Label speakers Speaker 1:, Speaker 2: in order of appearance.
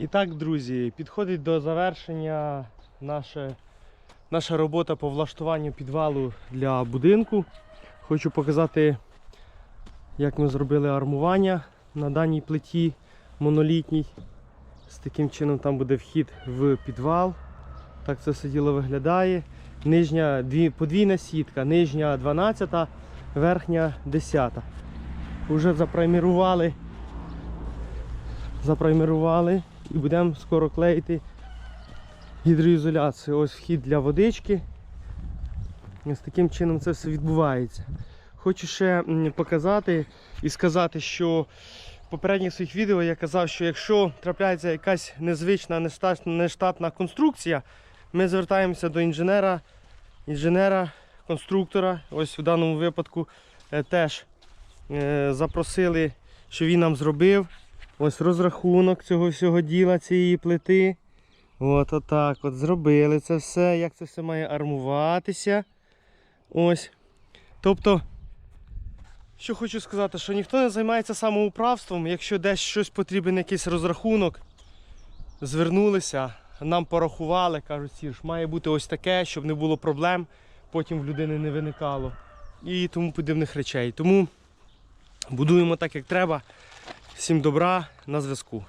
Speaker 1: І так, друзі, підходить до завершення наша, наша робота по влаштуванню підвалу для будинку. Хочу показати, як ми зробили армування на даній плиті монолітній. З таким чином там буде вхід в підвал. Так це все діло виглядає. Нижня дві, подвійна сітка, нижня 12, верхня 10. Уже запраймірували. Запраймірували і будемо скоро клеїти гідроізоляцію. Ось вхід для водички. Ось таким чином це все відбувається. Хочу ще показати і сказати, що в попередніх своїх відео я казав, що якщо трапляється якась незвична, нештатна конструкція, ми звертаємося до інженера, інженера, конструктора. Ось в даному випадку е, теж е, запросили, що він нам зробив. Ось розрахунок цього всього діла, цієї плити. От отак от зробили це все, як це все має армуватися. Ось. Тобто, що хочу сказати, що ніхто не займається самоуправством, якщо десь щось потрібен якийсь розрахунок, звернулися, нам порахували, кажуть, Сірж, має бути ось таке, щоб не було проблем, потім в людини не виникало. І тому подібних речей. Тому будуємо так, як треба. Всім добра, на зв'язку.